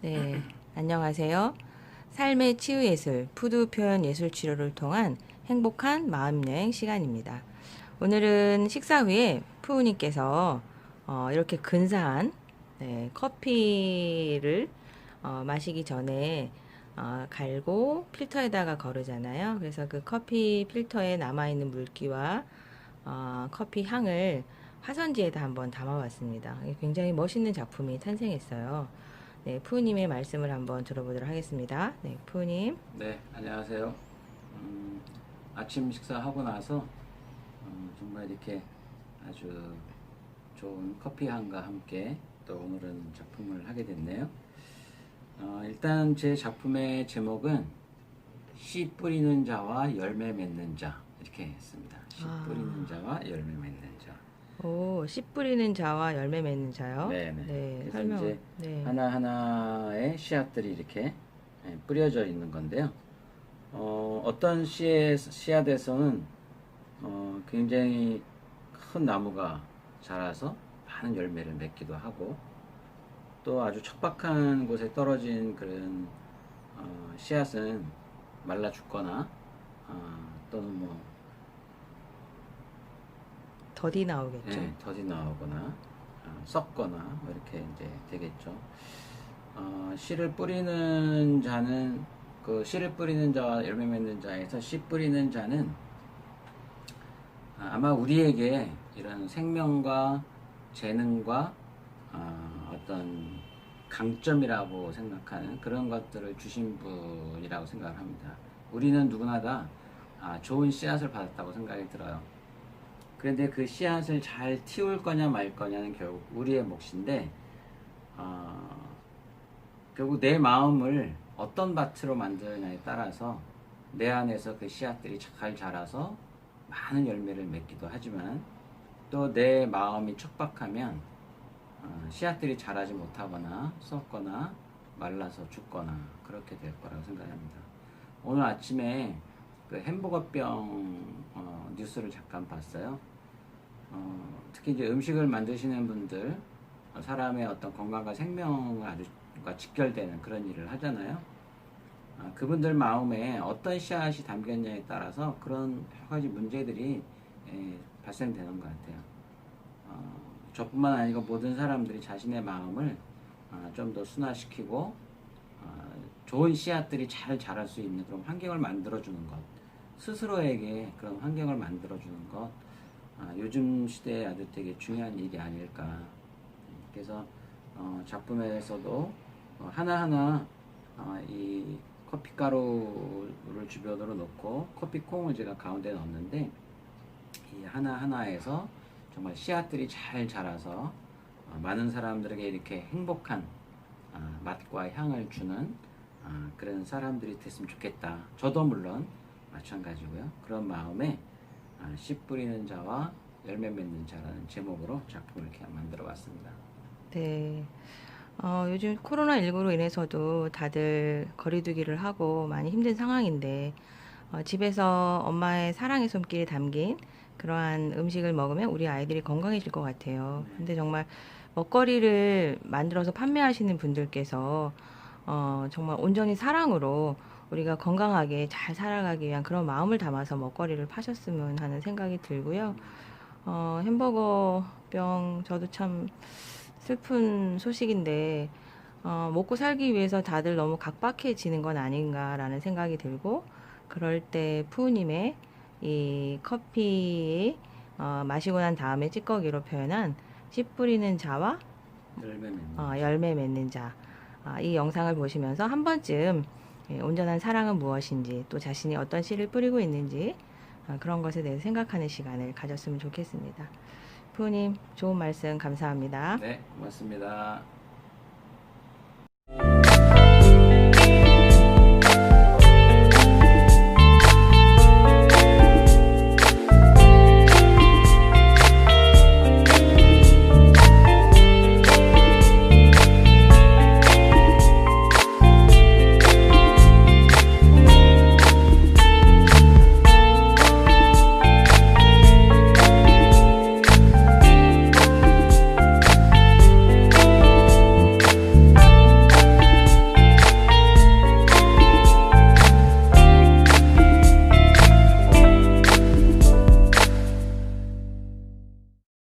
네, 안녕하세요. 삶의 치유 예술, 푸드 표현 예술 치료를 통한 행복한 마음 여행 시간입니다. 오늘은 식사 후에 푸우님께서 어, 이렇게 근사한 네, 커피를 어, 마시기 전에 어, 갈고 필터에다가 거르잖아요. 그래서 그 커피 필터에 남아있는 물기와 어, 커피 향을 화선지에다 한번 담아봤습니다. 굉장히 멋있는 작품이 탄생했어요. 네, 푸우님의 말씀을 한번 들어보도록 하겠습니다. 네, 푸우님. 네, 안녕하세요. 음, 아침 식사하고 나서 음, 정말 이렇게 아주 좋은 커피 향과 함께 또 오늘은 작품을 하게 됐네요. 어, 일단 제 작품의 제목은 씨 뿌리는 자와 열매 맺는 자 이렇게 했습니다. 씨 아. 뿌리는 자와 열매 맺는 자. 오, 씨 뿌리는 자와 열매 맺는 자요. 네네. 네, 그래서 설명. 이제 네. 하나 하나의 씨앗들이 이렇게 예, 뿌려져 있는 건데요. 어, 어떤 씨의, 씨앗에서는 어, 굉장히 큰 나무가 자라서 많은 열매를 맺기도 하고 또 아주 척박한 곳에 떨어진 그런 어, 씨앗은 말라 죽거나 어, 또는 뭐 더디 나오겠죠. 예, 더디 나오거나 어, 썩거나 뭐 이렇게 이제 되겠죠. 어, 씨를 뿌리는 자는 그 씨를 뿌리는 자와 열매 맺는 자에서 씨 뿌리는 자는 아, 아마 우리에게 이런 생명과 재능과 어, 어떤 강점이라고 생각하는 그런 것들을 주신 분이라고 생각을 합니다. 우리는 누구나 다 아, 좋은 씨앗을 받았다고 생각이 들어요. 그런데 그 씨앗을 잘 틔울 거냐 말 거냐는 결국 우리의 몫인데 어, 결국 내 마음을 어떤 밭으로 만드느냐에 따라서 내 안에서 그 씨앗들이 잘 자라서 많은 열매를 맺기도 하지만 또 내 마음이 척박하면 어, 씨앗들이 자라지 못하거나 썩거나 말라서 죽거나 그렇게 될 거라고 생각합니다. 오늘 아침에 그 햄버거병 어, 뉴스를 잠깐 봤어요. 어, 특히 이제 음식을 만드시는 분들 어, 사람의 어떤 건강과 생명을 아주 과 직결되는 그런 일을 하잖아요. 아, 그분들 마음에 어떤 씨앗이 담겼냐에 따라서 그런 여러 가지 문제들이 에, 발생되는 것 같아요. 어, 저뿐만 아니고 모든 사람들이 자신의 마음을 아, 좀더 순화시키고 아, 좋은 씨앗들이 잘 자랄 수 있는 그런 환경을 만들어주는 것, 스스로에게 그런 환경을 만들어주는 것, 아, 요즘 시대에 아주 되게 중요한 일이 아닐까. 그래서 어, 작품에서도 어, 하나하나 어, 이 커피 가루를 주변으로 놓고 커피 콩을 제가 가운데 넣었는데 이 하나하나에서 정말 씨앗들이 잘 자라서 어, 많은 사람들에게 이렇게 행복한 아, 맛과 향을 주는 아, 그런 사람들이 됐으면 좋겠다. 저도 물론 마찬가지고요. 그런 마음에 아, 씨 뿌리는 자와 열매 맺는 자라는 제목으로 작품을 이렇게 만들어 봤습니다. 네. 어, 요즘 코로나19로 인해서도 다들 거리두기를 하고 많이 힘든 상황인데, 어, 집에서 엄마의 사랑의 손길이 담긴 그러한 음식을 먹으면 우리 아이들이 건강해질 것 같아요. 근데 정말 먹거리를 만들어서 판매하시는 분들께서, 어, 정말 온전히 사랑으로 우리가 건강하게 잘 살아가기 위한 그런 마음을 담아서 먹거리를 파셨으면 하는 생각이 들고요. 어, 햄버거 병 저도 참 슬픈 소식인데 어, 먹고 살기 위해서 다들 너무 각박해지는 건 아닌가라는 생각이 들고 그럴 때 푸우님의 이 커피 어, 마시고 난 다음에 찌꺼기로 표현한 씨 뿌리는 자와 열매 맺는 어, 열매 맺는 자. 아, 이 영상을 보시면서 한 번쯤 예, 온전한 사랑은 무엇인지 또 자신이 어떤 씨를 뿌리고 있는지 아, 그런 것에 대해서 생각하는 시간을 가졌으면 좋겠습니다. 부모님 좋은 말씀 감사합니다. 네, 고맙습니다.